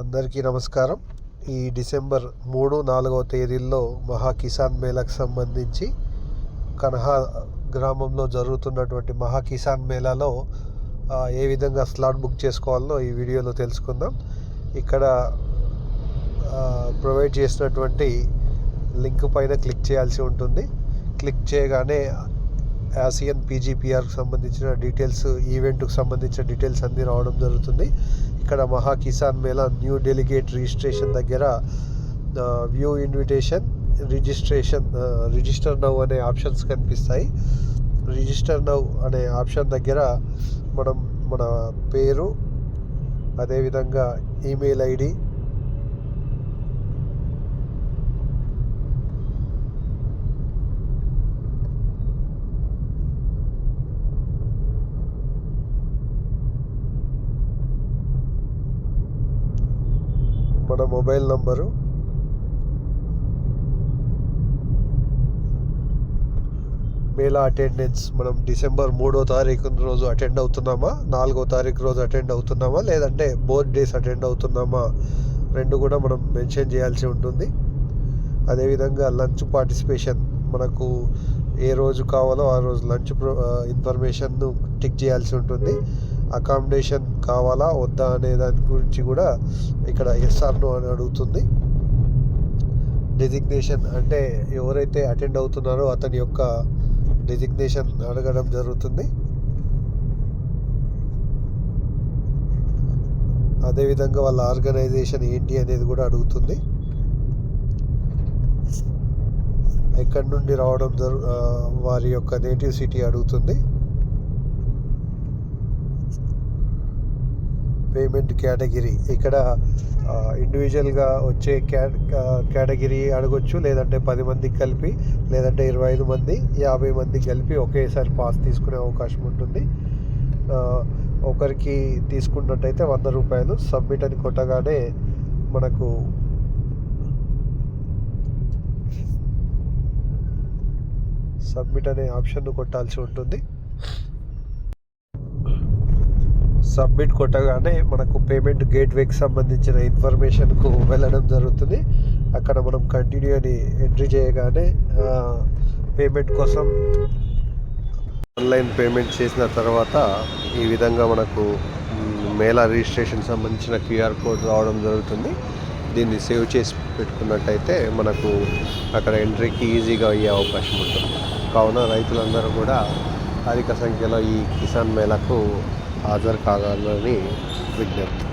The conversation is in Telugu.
అందరికీ నమస్కారం. ఈ డిసెంబర్ మూడు నాలుగవ తేదీల్లో మహా కిసాన్ మేళాకు సంబంధించి కన్హా గ్రామంలో జరుగుతున్నటువంటి మహా కిసాన్ మేళాలో ఏ విధంగా స్లాట్ బుక్ చేసుకోవాలో ఈ వీడియోలో తెలుసుకుందాం. ఇక్కడ ప్రొవైడ్ చేసినటువంటి లింక్ పైన క్లిక్ చేయాల్సి ఉంటుంది. క్లిక్ చేయగానే ఆసియన్ పీజీపీఆర్కి సంబంధించిన డీటెయిల్స్ ఈవెంట్కి సంబంధించిన డీటెయిల్స్ అన్నీ రావడం జరుగుతుంది. ఇక్కడ Maha Kisan Mela new delegate registration దగ్గర view invitation registration register now అనే ఆప్షన్స్ కనిపిస్తాయి. రిజిస్టర్ నవ్ అనే ఆప్షన్ దగ్గర మనం మన పేరు అదేవిధంగా ఈమెయిల్ ఐడి మన మొబైల్ నంబరు. మేళా అటెండెన్స్ మనం డిసెంబర్ మూడో తారీఖు రోజు అటెండ్ అవుతున్నామా? నాలుగో తారీఖు రోజు అటెండ్ అవుతున్నామా? లేదంటే బోత్ డేస్ అటెండ్ అవుతున్నామా? రెండు కూడా మనం మెన్షన్ చేయాల్సి ఉంటుంది. అదేవిధంగా లంచ్ పార్టిసిపేషన్ మనకు ఏ రోజు కావాలో ఆ రోజు లంచ్ ఇన్ఫర్మేషన్ను టిక్ చేయాల్సి ఉంటుంది. అకామిడేషన్ కావాలా వద్దా అనే దాని గురించి కూడా ఇక్కడ ఎస్ఆర్ను అని అడుగుతుంది. డెసిగ్నేషన్ అంటే ఎవరైతే అటెండ్ అవుతున్నారో అతని యొక్క డెసిగ్నేషన్ అడగడం జరుగుతుంది. అదేవిధంగా వాళ్ళ ఆర్గనైజేషన్ ఏంటి అనేది కూడా అడుగుతుంది. ఎక్కడి నుండి రావడం జరు వారి యొక్క నేటివ్ సిటీ అడుగుతుంది. పేమెంట్ కేటగిరీ ఇక్కడ ఇండివిజువల్గా వచ్చే క్యా కేటగిరీ అడగొచ్చు లేదంటే పది మందికి కలిపి లేదంటే ఇరవై ఐదు మంది యాభై మంది కలిపి ఒకేసారి పాస్ తీసుకునే అవకాశం ఉంటుంది. ఒకరికి తీసుకున్నట్టయితే వంద రూపాయలు సబ్మిట్ అని కొట్టగానే మనకు సబ్మిట్ అనే ఆప్షన్ను కొట్టాల్సి ఉంటుంది. సబ్మిట్ కొట్టగానే మనకు పేమెంట్ గేట్వేకి సంబంధించిన ఇన్ఫర్మేషన్కు వెళ్ళడం జరుగుతుంది. అక్కడ మనం కంటిన్యూ అని ఎంట్రీ చేయగానే పేమెంట్ కోసం ఆన్లైన్ పేమెంట్ చేసిన తర్వాత ఈ విధంగా మనకు మేళా రిజిస్ట్రేషన్ సంబంధించిన క్యూఆర్ కోడ్ రావడం జరుగుతుంది. దీన్ని సేవ్ చేసి పెట్టుకున్నట్టయితే మనకు అక్కడ ఎంట్రీకి ఈజీగా అయ్యే అవకాశం ఉంటుంది. కావున రైతులందరూ కూడా అధిక సంఖ్యలో ఈ కిసాన్ మేళాకు హాజరు కావాలని విజ్ఞప్తి